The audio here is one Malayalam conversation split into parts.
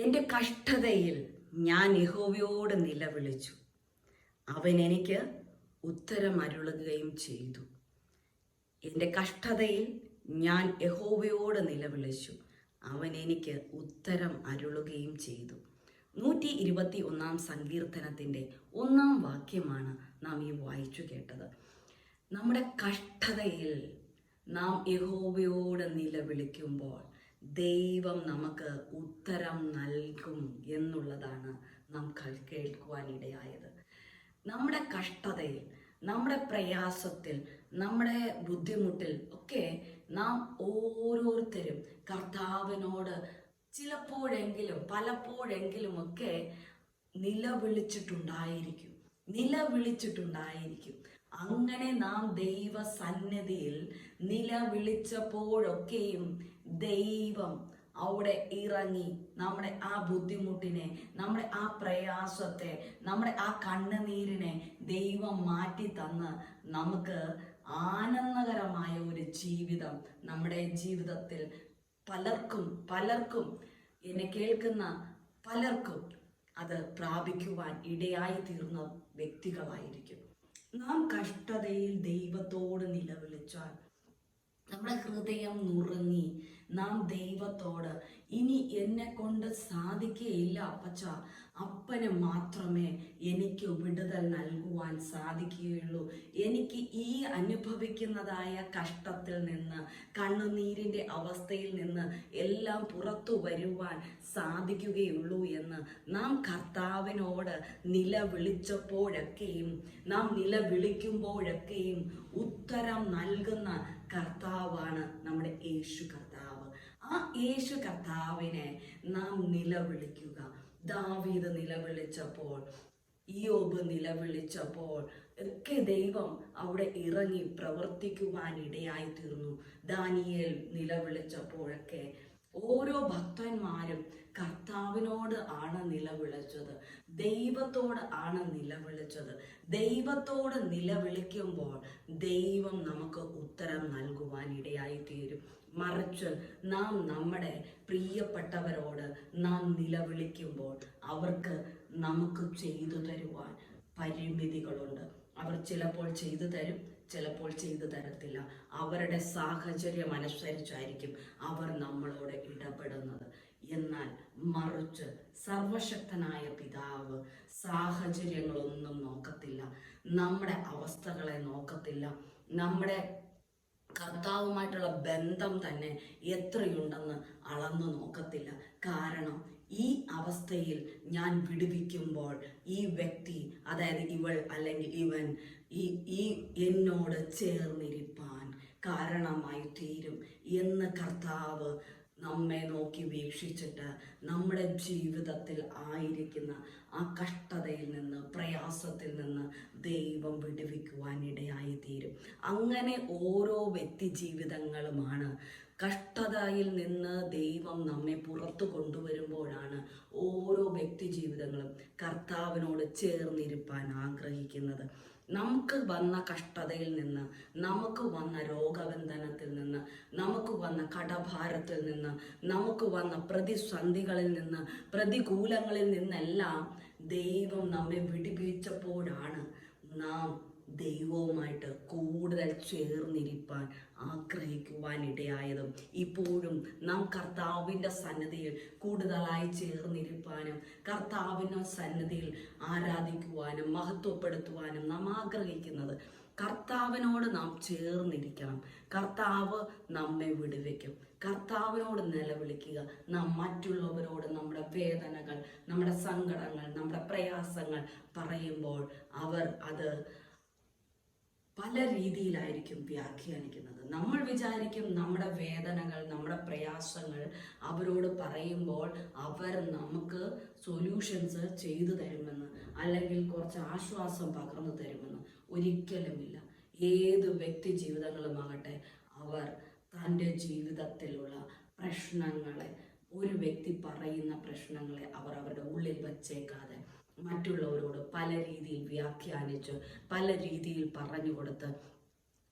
എന്റെ കഷ്ടതയിൽ ഞാൻ യഹോവയോട് നിലവിളിച്ചു. അവൻ എനിക്ക് ഉത്തരം അരുളുകയും ചെയ്തു. എന്റെ കഷ്ടതയിൽ ഞാൻ യഹോവയോട് നിലവിളിച്ചു. അവൻ എനിക്ക് ഉത്തരം അരുളുകയും ചെയ്തു. നൂറ്റി ഇരുപത്തി ഒന്നാം സങ്കീർത്തനത്തിന്റെ ഒന്നാം വാക്യമാണ് നാം ഈ വായിച്ചു കേട്ടത്. നമ്മുടെ കഷ്ടതയിൽ നാം യഹോവയോട് നിലവിളിക്കുമ്പോൾ ദൈവം നമുക്ക് ഉത്തരം നൽകും എന്നുള്ളതാണ് നാം കേൾ- കേൾക്കുവാനിടയായത് നമ്മുടെ കഷ്ടതയിൽ നമ്മുടെ പ്രയാസത്തിൽ നമ്മുടെ ബുദ്ധിമുട്ടിൽ ഒക്കെ നാം ഓരോരുത്തരും കർത്താവിനോട് ചിലപ്പോഴെങ്കിലും പലപ്പോഴെങ്കിലും ഒക്കെ നിലവിളിച്ചിട്ടുണ്ടായിരിക്കും. നിലവിളിച്ചിട്ടുണ്ടായിരിക്കും. അങ്ങനെ നാം ദൈവ സന്നിധിയിൽ നിലവിളിച്ചപ്പോഴൊക്കെയും ദൈവം അവിടെ ഇറങ്ങി നമ്മുടെ ആ ബുദ്ധിമുട്ടിനെ നമ്മുടെ ആ പ്രയാസത്തെ നമ്മുടെ ആ കണ്ണുനീരിനെ ദൈവം മാറ്റി തന്ന് നമുക്ക് ആനന്ദകരമായ ഒരു ജീവിതം നമ്മുടെ ജീവിതത്തിൽ പലർക്കും പലർക്കും എന്നെ കേൾക്കുന്ന പലർക്കും അത് പ്രാപിക്കുവാൻ ഇടയായി തീർന്ന വ്യക്തികളായിരിക്കും. നാം കഷ്ടതയിൽ ദൈവത്തോട് നിലവിളിച്ചാൽ നമ്മുടെ ഹൃദയം നുറുങ്ങി നാം ദൈവത്തോട് ഇനി എന്നെ കൊണ്ട് സാധിക്കുകയില്ല അപ്പച്ച. അപ്പന് മാത്രമേ എനിക്ക് വിടുതൽ നൽകുവാൻ സാധിക്കുകയുള്ളൂ. എനിക്ക് ഈ അനുഭവിക്കുന്നതായ കഷ്ടത്തിൽ നിന്ന് കണ്ണുനീരിന്റെ അവസ്ഥയിൽ നിന്ന് എല്ലാം പുറത്തു വരുവാൻ സാധിക്കുകയുള്ളൂ എന്ന് നാം കർത്താവിനോട് നിലവിളിച്ചപ്പോഴൊക്കെയും നാം നിലവിളിക്കുമ്പോഴൊക്കെയും ഉത്തരം നൽകുന്ന കർത്താവാണ് നമ്മുടെ യേശു കർത്താവ്. ആ യേശു കർത്താവിനെ നാം നിലവിളിക്കുക. ദാവീദ് നിലവിളിച്ചപ്പോൾ ഇയോബ് നിലവിളിച്ചപ്പോൾ ഒക്കെ ദൈവം അവിടെ ഇറങ്ങി പ്രവർത്തിക്കുവാൻ ഇടയായി തീർന്നു ദാനിയേൽ നിലവിളിച്ചപ്പോഴൊക്കെ ഓരോ ഭക്തന്മാരും കർത്താവിനോട് ആണ് നിലവിളിച്ചത്. ദൈവത്തോട് ആണ് നിലവിളിച്ചത്. ദൈവത്തോട് നിലവിളിക്കുമ്പോൾ ദൈവം നമുക്ക് ഉത്തരം നൽകുവാൻ ഇടയായിത്തീരും. മറിച്ച് നാം നമ്മുടെ പ്രിയപ്പെട്ടവരോട് നാം നിലവിളിക്കുമ്പോൾ അവർക്ക് നമുക്ക് ചെയ്തു തരുവാൻ പരിമിതികളുണ്ട്. അവർ ചിലപ്പോൾ ചെയ്തു തരും ചിലപ്പോൾ ചെയ്തു തരത്തില്ല. അവരുടെ സാഹചര്യം അനുസരിച്ചായിരിക്കും അവർ നമ്മളോട് ഇടപെടുന്നത്. എന്നാൽ മറിച്ച് സർവശക്തനായ പിതാവ് സാഹചര്യങ്ങളൊന്നും നോക്കത്തില്ല. നമ്മുടെ അവസ്ഥകളെ നോക്കത്തില്ല. നമ്മുടെ കർത്താവുമായിട്ടുള്ള ബന്ധം തന്നെ എത്രയുണ്ടെന്ന് അളന്നു നോക്കത്തില്ല. കാരണം ഈ അവസ്ഥയിൽ ഞാൻ വിടുവിക്കുമ്പോൾ ഈ വ്യക്തി അതായത് ഇവൾ അല്ലെങ്കിൽ ഇവൻ ഈ ഈ എന്നോട് ചേർന്നിരിപ്പാൻ കാരണമായി തീരും എന്ന് കർത്താവ് നമ്മെ നോക്കി വീക്ഷിച്ചിട്ട് നമ്മുടെ ജീവിതത്തിൽ ആയിരിക്കുന്ന ആ കഷ്ടതയിൽ നിന്ന് പ്രയാസത്തിൽ നിന്ന് ദൈവം വിടുവിക്കുവാനിടയായി തീരും അങ്ങനെ ഓരോ വ്യക്തി ജീവിതങ്ങളുമാണ് കഷ്ടതയിൽ നിന്ന് ദൈവം നമ്മെ പുറത്തു കൊണ്ടുവരുമ്പോഴാണ് ഓരോ വ്യക്തി ജീവിതങ്ങളും കർത്താവിനോട് ചേർന്നിരിപ്പാൻ ആഗ്രഹിക്കുന്നത്. നമുക്ക് വന്ന കഷ്ടതയിൽ നിന്ന് നമുക്ക് വന്ന രോഗബന്ധനത്തിൽ നിന്ന് നമുക്ക് വന്ന കടഭാരത്തിൽ നിന്ന് നമുക്ക് വന്ന പ്രതിസന്ധികളിൽ നിന്ന് പ്രതികൂലങ്ങളിൽ നിന്നെല്ലാം ദൈവം നമ്മെ വിടിപ്പിച്ചപ്പോഴാണ് നാം ദൈവവുമായിട്ട് കൂടുതൽ ചേർന്നിരിപ്പാൻ ആഗ്രഹിക്കുവാൻ ഇടയായതും ഇപ്പോഴും നാം കർത്താവിന്റെ സന്നദ്ധിയിൽ കൂടുതലായി ചേർന്നിരിപ്പാനും കർത്താവിന്റെ സന്നദ്ധിയിൽ ആരാധിക്കുവാനും മഹത്വപ്പെടുത്തുവാനും നാം ആഗ്രഹിക്കുന്നത് കർത്താവിനോട് നാം ചേർന്നിരിക്കണം. കർത്താവ് നമ്മെ വിടുവയ്ക്കും കർത്താവിനോട് നിലവിളിക്കുക. നാം മറ്റുള്ളവരോട് നമ്മുടെ വേദനകൾ നമ്മുടെ സങ്കടങ്ങൾ നമ്മുടെ പ്രയാസങ്ങൾ പറയുമ്പോൾ അവർ അത് പല രീതിയിലായിരിക്കും വ്യാഖ്യാനിക്കുന്നത്. നമ്മൾ വിചാരിക്കും നമ്മുടെ വേദനകൾ നമ്മുടെ പ്രയാസങ്ങൾ അവരോട് പറയുമ്പോൾ അവർ നമുക്ക് സൊല്യൂഷൻസ് ചെയ്തു തരുമെന്ന് അല്ലെങ്കിൽ കുറച്ച് ആശ്വാസം പകർന്നു തരുമെന്ന് ഒരിക്കലുമില്ല. ഏത് വ്യക്തി ജീവിതങ്ങളുമാകട്ടെ അവർ തന്റെ ജീവിതത്തിലുള്ള പ്രശ്നങ്ങളെ ഒരു വ്യക്തി പറയുന്ന പ്രശ്നങ്ങളെ അവർ അവരുടെ ഉള്ളിൽ വച്ചേക്കാതെ മറ്റുള്ളവരോട് പല രീതിയിൽ വ്യാഖ്യാനിച്ച് പല രീതിയിൽ പറഞ്ഞു കൊടുത്ത്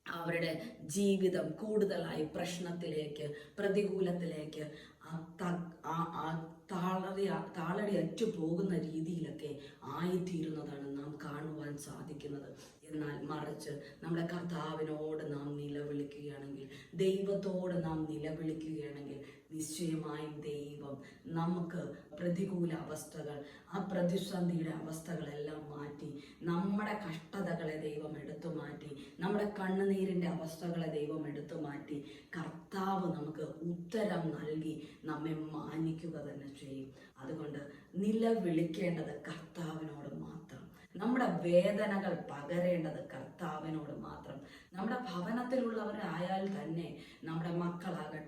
അവരുടെ ജീവിതം കൂടുതലായി പ്രശ്നത്തിലേക്ക് പ്രതികൂലത്തിലേക്ക് ആ ത- ആ- ആ താളറി താളടി അറ്റു പോകുന്ന രീതിയിലൊക്കെ ആയിത്തീരുന്നതാണ് നാം കാണുവാൻ സാധിക്കുന്നത്. എന്നാൽ മറിച്ച് നമ്മുടെ കർത്താവിനോട് നാം നിലവിളിക്കുകയാണെങ്കിൽ ദൈവത്തോട് നാം നിലവിളിക്കുകയാണെങ്കിൽ നിശ്ചയമായും ദൈവം നമുക്ക് പ്രതികൂല അവസ്ഥകൾ ആ പ്രതിസന്ധിയുടെ അവസ്ഥകളെല്ലാം മാറ്റി നമ്മുടെ കഷ്ടതകളെ ദൈവം എടുത്തു മാറ്റി നമ്മുടെ കണ്ണുനീരിന്റെ അവസ്ഥകളെ ദൈവം എടുത്തു മാറ്റി കർത്താവ് നമുക്ക് ഉത്തരം നൽകി നമ്മെ മാനിക്കുക തന്നെ ചെയ്യും. അതുകൊണ്ട് നിലവിളിക്കേണ്ടത് കർത്താവിനോട് മാത്രം. നമ്മുടെ വേദനകൾ പകരേണ്ടത് കർത്താവിനോട് മാത്രം. നമ്മുടെ ഭവനത്തിലുള്ളവരായാൽ തന്നെ നമ്മുടെ മക്കളാകട്ടെ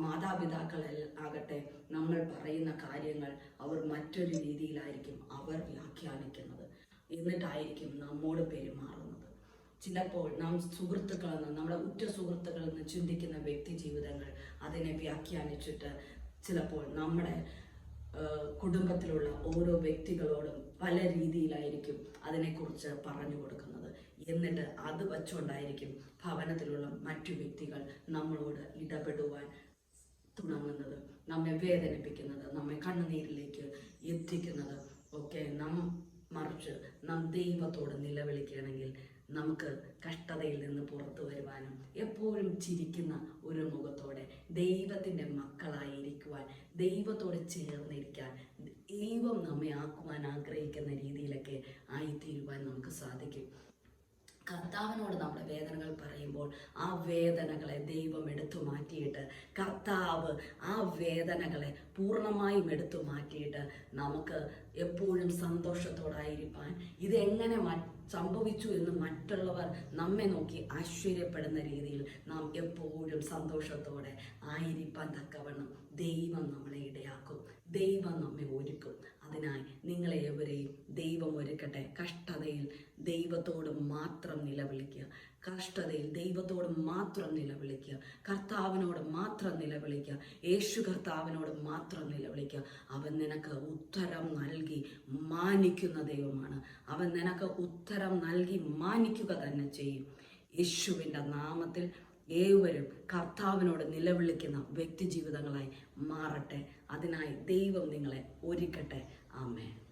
മാതാപിതാക്കൾ ആകട്ടെ നമ്മൾ പറയുന്ന കാര്യങ്ങൾ അവർ മറ്റൊരു രീതിയിലായിരിക്കും അവർ വ്യാഖ്യാനിക്കുന്നത്. എന്നിട്ടായിരിക്കും നമ്മോട് പെരുമാറുന്നത്. ചിലപ്പോൾ നാം സുഹൃത്തുക്കളെന്ന് നമ്മുടെ ഉറ്റ സുഹൃത്തുക്കളെന്ന് ചിന്തിക്കുന്ന വ്യക്തി ജീവിതങ്ങൾ അതിനെ വ്യാഖ്യാനിച്ചിട്ട് ചിലപ്പോൾ നമ്മുടെ കുടുംബത്തിലുള്ള ഓരോ വ്യക്തികളോടും പല രീതിയിലായിരിക്കും അതിനെക്കുറിച്ച് പറഞ്ഞു കൊടുക്കുന്നത്. എന്നിട്ട് അത് വച്ചുകൊണ്ടായിരിക്കും ഭവനത്തിലുള്ള മറ്റു വ്യക്തികൾ നമ്മളോട് ഇടപെടുവാൻ തുടങ്ങുന്നത് നമ്മെ വേദനിപ്പിക്കുന്നത് നമ്മെ കണ്ണുനീരിലേക്ക് എത്തിക്കുന്നത് ഒക്കെ നാം മറിച്ച് നാം ദൈവത്തോട് നിലവിളിക്കുകയാണെങ്കിൽ നമുക്ക് കഷ്ടതയിൽ നിന്ന് പുറത്തു വരുവാനും എപ്പോഴും ചിരിക്കുന്ന ഒരു മുഖത്തോടെ ദൈവത്തിന്റെ മക്കളായിരിക്കുവാൻ ദൈവത്തോട് ചേർന്നിരിക്കാൻ ദൈവം നമ്മെ ആക്കുവാൻ ആഗ്രഹിക്കുന്ന രീതിയിലൊക്കെ ആയിത്തീരുവാൻ നമുക്ക് സാധിക്കും. കർത്താവിനോട് നമ്മുടെ വേദനകൾ പറയുമ്പോൾ ആ വേദനകളെ ദൈവം എടുത്തു മാറ്റിയിട്ട് കർത്താവ് ആ വേദനകളെ പൂർണമായും എടുത്തു മാറ്റിയിട്ട് നമുക്ക് എപ്പോഴും സന്തോഷത്തോടായിരിക്കാൻ ഇതെങ്ങനെ സംഭവിച്ചു എന്ന് മറ്റുള്ളവർ നമ്മെ നോക്കി ആശ്ചര്യപ്പെടുന്ന രീതിയിൽ നാം എപ്പോഴും സന്തോഷത്തോടെ ആയിരിക്കാൻ തക്കവണ്ണം ദൈവം നമ്മളെ ഇടയാക്കും. ദൈവം നമ്മെ ഒരുക്കും. അതിനായി നിങ്ങളെ എവരെയും ദൈവം ഒരുക്കട്ടെ. കഷ്ടതയിൽ ദൈവത്തോട് മാത്രം നിലവിളിക്കുക. കഷ്ടതയിൽ ദൈവത്തോട് മാത്രം നിലവിളിക്കുക. കർത്താവിനോട് മാത്രം നിലവിളിക്കുക. യേശു കർത്താവിനോട് മാത്രം നിലവിളിക്കുക. അവൻ നിനക്ക് ഉത്തരം നൽകി മാനിക്കുന്ന ദൈവമാണ്. അവൻ നിനക്ക് ഉത്തരം നൽകി മാനിക്കുക തന്നെ ചെയ്യും. യേശുവിന്റെ നാമത്തിൽ ഏവരും കർത്താവിനോട് നിലവിളിക്കുന്ന വ്യക്തി ജീവിതങ്ങളായി മാറട്ടെ. അതിനായി ദൈവം നിങ്ങളെ ഒരുക്കട്ടെ. ആമേൻ.